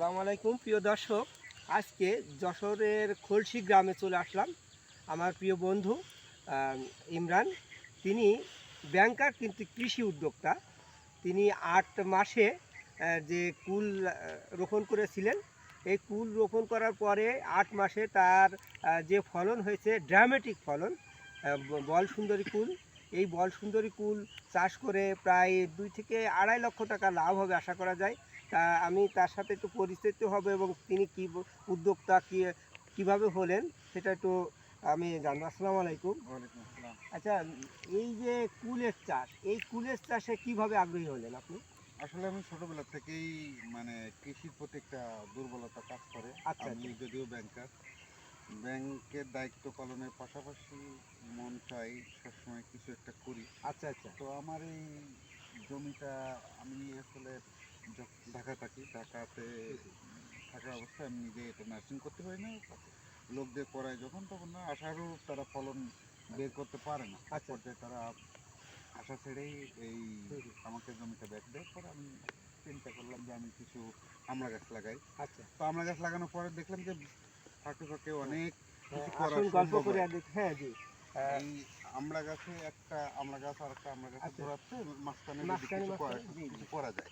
আসসালামু আলাইকুম, প্রিয় দর্শক। আজকে যশোরের খলসি গ্রামে চলে আসলাম আমার প্রিয় বন্ধু ইমরান। তিনি ব্যাংকার, কিন্তু কৃষি উদ্যোক্তা। তিনি আট মাসে যে কুল রোপণ করেছিলেন, এই কুল রোপণ করার পরে আট মাসে তার যে ফলন হয়েছে ড্রামেটিক ফলন বল সুন্দরী কুল। এই বল সুন্দরী কুল চাষ করে প্রায় দুই থেকে আড়াই লক্ষ টাকা লাভ হবে, আশা করা যায়। তা আমি তার সাথে একটু পরিচিত হব এবং তিনি কি উদ্যোক্তা কি কীভাবে হলেন সেটা একটু আমি জানব। আসসালামু আলাইকুম। আচ্ছা এই যে কুলের চাষ এই কুলের চাষে কীভাবে আগ্রহী হলেন আপনি? আসলে আমি ছোটবেলা থেকেই মানে কৃষির প্রতি একটা দুর্বলতা কাজ করে। আচ্ছা, আমি আচ্ছা। যদিও ব্যাংকার ব্যাংকের দায়িত্ব পালনের পাশাপাশি মন চাই সবসময় কিছু একটা করি। আচ্ছা আচ্ছা। তো আমার এই জমিটা আমি আসলে ঢাকা থাকি ঢাকাতে থাকা অবস্থায় আমি নিজে এটা নার্সিং করতে পারি না। লোকদের পড়ায় যখন তখন না আশারও তারা ফলন বের করতে পারে না। আচ্ছা। পর্যায়ে তারা আশা ছেড়েই এই। আমাকে জমিটা ব্যাক দেওয়ার পর আমি চিন্তা করলাম যে আমি কিছু আমড়া গাছ লাগাই। আচ্ছা। তো আমড়া গাছ লাগানোর পরে দেখলাম যে ফাঁকে ফাঁকে অনেক হ্যাঁ, গল্প করে হয়। হ্যাঁ জি। এই আমড়া গাছে একটা আমড়া গাছ আর একটা আমড়া গাছ আচ্ছা। ধরাচ্ছে মাঝখানে যদি মাঝখানে করা- যায়।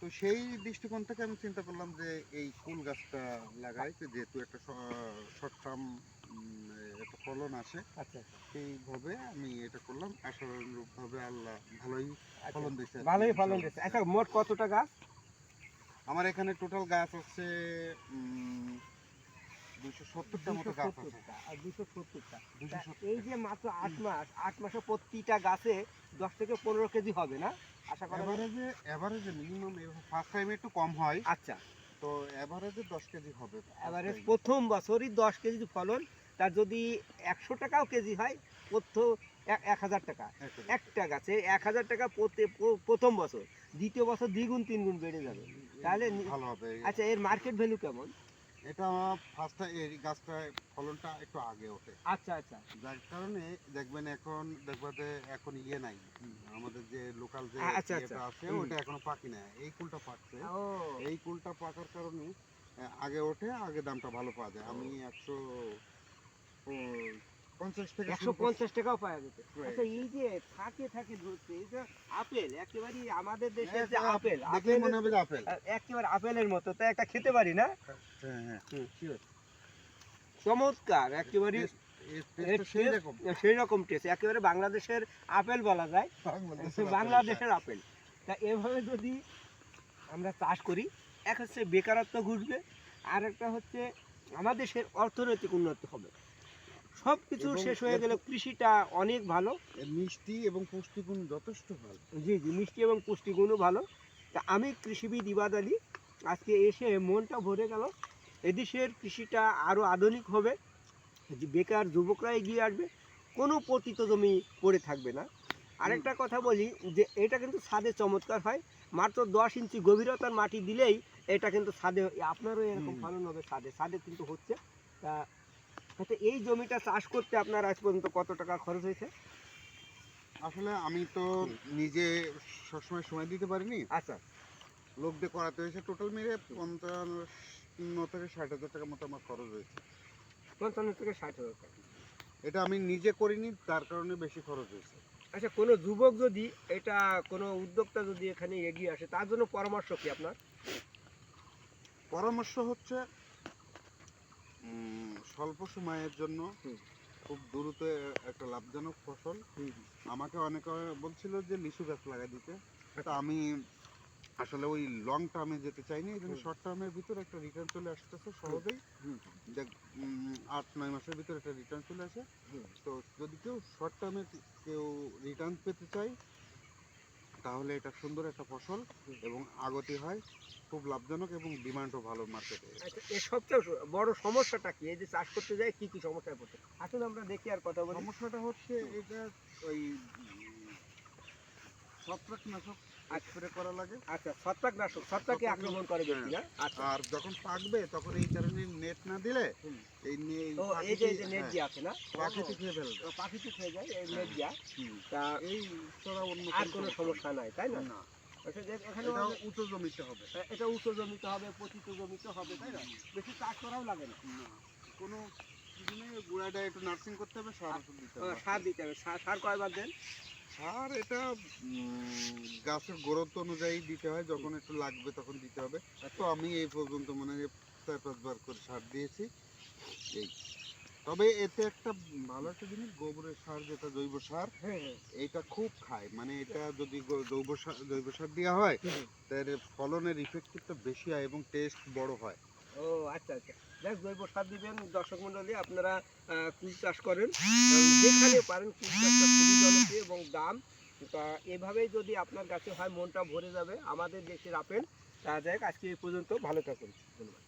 তো সেই দৃষ্টিকোণ থেকে আমি চিন্তা করলাম যে এই কুল গাছটা লাগাই যেহেতু একটা শর্ট টার্ম একটা ফলন আসে আচ্ছা আচ্ছা, সেইভাবে আমি এটা করলাম। আশানুরূপভাবে আল্লাহ ভালোই আচ্ছা ফলন দিয়েছে। ভালোই ফলন। দিচ্ছে আচ্ছা মোট কতটা গাছ? আমার এখানে টোটাল গাছ আছে দুশো সত্তরটা মতো গাছ আছে। 270 টা আর দুশো সত্তরটা। দুশো তা সত্তর এই যে মাত্র আট মাস আট মাসে প্রতিটা গাছে দশ থেকে পনেরো কেজি হবে না? আশা করা এভারেজে এভারেজে মিনিমাম ফার্স্ট টাইমে একটু কম হয়। আচ্ছা। তো এভারেজে দশ কেজি হবে। এবারে প্রথম বছরই দশ কেজি ফলন তার যদি একশো টাকাও কেজি হয় প্রথম এক- হাজার টাকা। একটা গাছে এক হাজার টাকা প্রতি- প্রথম বছর। দ্বিতীয় বছর দ্বিগুণ তিনগুণ বেড়ে যাবে। তাহলে ভালো হবে। আচ্ছা এর মার্কেট ভ্যালু কেমন? এটা ফার্স্ট এই গাছটা ফলনটা একটু আগে ওঠে। আচ্ছা আচ্ছা। যার কারণে দেখবেন এখন দেখবেন যে এখন ইয়ে নাই। আমাদের যে লোকাল যে আচ্ছা, ইয়েটা আচ্ছা। আছে ওটা এখনও পাকি না এই কুলটা পাকছে। ও। এই কুলটা পাকার কারণে আগে ওঠে আগে দামটা ভালো পাওয়া যায়। আমি একশো একশো। পঞ্চাশ টাকাও পাওয়া যেতে. আচ্ছা এই যে থাকে থাকে ধরছে যে আপেল একেবারে আমাদের দেশের যে আপেল আপেল মনে হবে আপেল। একেবারে আপেলের মতো তো একটা খেতে পারি না? হ্যাঁ হ্যাঁ চমৎকার একেবারে সেই রকম। টেস্ট একেবারে বাংলাদেশের আপেল বলা যায়। বাংলাদেশের বাংলাদেশের আপেল। তা এভাবে যদি আমরা চাষ করি এক হচ্ছে বেকারত্ব ঘুরবে আর একটা হচ্ছে আমাদের দেশের অর্থনৈতিক উন্নতি হবে। সব কিছু শেষ হয়ে গেলে কৃষিটা অনেক ভালো। মিষ্টি এবং পুষ্টিগুণ যথেষ্ট ভালো। জি জি মিষ্টি এবং পুষ্টিগুণও ভালো। তা আমি কৃষিবিদ ইবাদ আলী। আজকে এসে মনটা ভরে গেল। এদেশের কৃষিটা আরও আধুনিক হবে। যে বেকার যুবকরা এগিয়ে আসবে কোনো পতিত জমি পড়ে থাকবে না। আরেকটা কথা বলি যে এটা কিন্তু ছাদে চমৎকার হয়। মাত্র দশ ইঞ্চি গভীরতার মাটি দিলেই এটা কিন্তু ছাদে আপনারও এরকম। ফলন হবে ছাদে। ছাদে কিন্তু হচ্ছে। তা আচ্ছা এই জমিটা চাষ করতে আপনার আজ পর্যন্ত কত টাকা খরচ হয়েছে? আসলে আমি তো নিজে সবসময় সময় দিতে পারিনি। আচ্ছা। লোক দিয়ে করাতে হয়েছে। টোটাল মিলে পঞ্চান্ন থেকে ষাট হাজার টাকার মতো আমার খরচ হয়েছে। পঞ্চান্ন থেকে ষাট হাজার টাকা। এটা আমি নিজে করিনি তার কারণে বেশি খরচ হয়েছে। আচ্ছা কোনো যুবক যদি এটা কোনো উদ্যোক্তা যদি এখানে এগিয়ে আসে তার জন্য পরামর্শ কি আপনার? পরামর্শ হচ্ছে স্বল্প সময়ের জন্য খুব দ্রুত একটা লাভজনক ফসল। আমাকে অনেকে বলছিল যে লিচু গাছ লাগাই দিতে। তা আমি আসলে ওই লং টার্মে যেতে চাইনি এই জন্য। শর্ট টার্মের ভিতরে একটা রিটার্ন চলে আসতেছে সহজেই। দেখ আট নয় মাসের ভিতরে একটা রিটার্ন চলে আসে। তো যদি কেউ শর্ট টার্মে কেউ রিটার্ন পেতে চায় তাহলে এটা সুন্দর একটা ফসল এবং আগতি হয় খুব লাভজনক এবং ডিমান্ডও ভালো মার্কেটে আচ্ছা এর সবচেয়ে বড় সমস্যাটা কি? এই যে চাষ করতে যায় কি কি সমস্যায় পড়ছে? আসলে আমরা দেখি আর কথা বলি। সমস্যাটা হচ্ছে এটা ওই ছত্রাকনাশক স্প্রে করা লাগে। আচ্ছা ছত্রাক ছত্রাকে আক্রমণ করে বেশি না? আচ্ছা। আর যখন পাকবে তখন এই কারণে নেট না দিলে এই এই যে এই যে পাখিটি- নেট হ্যাঁ, দিয়ে আছে না? পাখিটি খেয়ে ফেলবে। পাখিতে খেয়ে যায় এই নেট দিয়া। তা এই ছাড়া অন্য আর কোনো সমস্যা নাই। তাই না? না। আচ্ছা যে- এখানে এটা উঁচু জমিতে হবে। এটা উঁচু জমিতে হবে পতিত জমিতে হবে তাই না? বেশি চাষ করাও লাগে না। না। কোনো কিছু নেই গুঁড়াটা একটু নার্সিং করতে হবে সার দিতে হবে। সার দিতে হবে। সার সার কয়বার দেন? সার এটা গাছের গ্রোথ অনুযায়ী দিতে হয় যখন একটু লাগবে তখন দিতে হবে। তো আমি এই পর্যন্ত মানে চার পাঁচবার করে সার দিয়েছি। এই। তবে এতে একটা ভালো একটা জিনিস গোবরের সার যেটা জৈব সার হ্যাঁ। এটা খুব খায়। মানে এটা যদি জৈব সার জৈব সার দেওয়া হয় তাহলে ফলনের ইফেক্টিভটা বেশি হয় এবং টেস্ট বড় হয়। ও আচ্ছা আচ্ছা। দেখ জৈব সার দিবেন। দর্শক মন্ডলী আপনারা কুল চাষ করেন। যেখানে পারেন কুল চাষটা এবং দাম, তা এভাবেই যদি আপনার কাছে হয়, মনটা ভরে যাবে। আমাদের দেশের আপেল, তা যাক, আজকে এই পর্যন্ত। ভালো থাকুন। ধন্যবাদ।